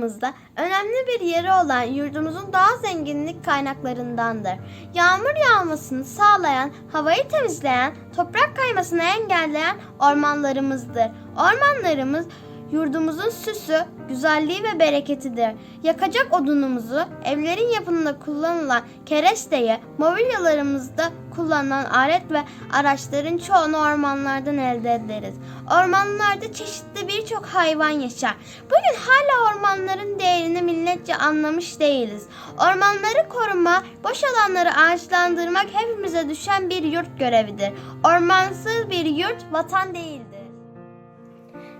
hayatımızda önemli bir yeri olan yurdumuzun doğal zenginlik kaynaklarındandır. Yağmur yağmasını sağlayan, havayı temizleyen, toprak kaymasını engelleyen ormanlarımızdır. Ormanlarımız yurdumuzun süsü, güzelliği ve bereketidir. Yakacak odunumuzu, evlerin yapımında kullanılan keresteyi, mobilyalarımızda kullanılan alet ve araçların çoğunu ormanlardan elde ederiz. Ormanlarda çeşitli birçok hayvan yaşar. Bugün hala ormanların değerini milletçe anlamış değiliz. Ormanları koruma, boş alanları ağaçlandırmak hepimize düşen bir yurt görevidir. Ormansız bir yurt vatan değildir.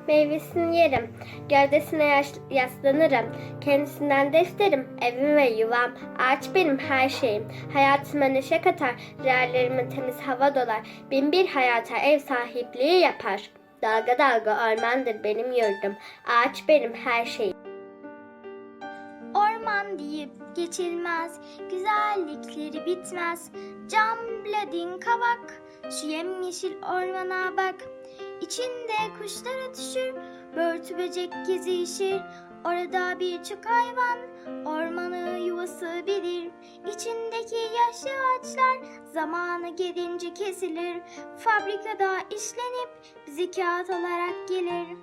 Meyvesini yerim, gövdesine yaslanırım. Kendisinden defterim, evim ve yuvam. Ağaç benim her şeyim. Hayatıma neşe katar, ciğerlerime temiz hava dolar. Bin bir hayata ev sahipliği yapar. Dalga dalga ormandır benim yurdum. Ağaç benim her şeyim. Orman deyip geçilmez, güzellikleri bitmez. Cam bladin kavak, şu yemyeşil ormana bak. İçinde kuşlar ötüşür, börtü böcek gezişir. Orada birçok hayvan, ormanı yuvası bilir. İçindeki yaşlı ağaçlar zamanı gelince kesilir. Fabrikada işlenip bize kağıt olarak gelir.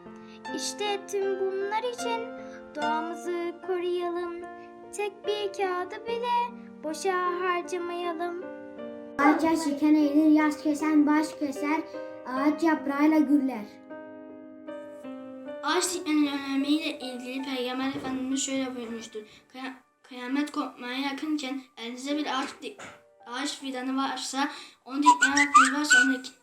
İşte tüm bunlar için doğamızı koruyalım. Tek bir kağıdı bile boşa harcamayalım. Ağaç yaşken eğilir, yaz kesen baş keser, ağaç yaprağıyla gürler. Ağaç dikmenin önemiyle ilgili Peygamber Efendimiz şöyle buyurmuştur. Kıya- Kıyamet kopmaya yakınken elinizde bir ağaç, ağaç fidanı varsa onu dikmeye vaktiniz varsa onu dikin.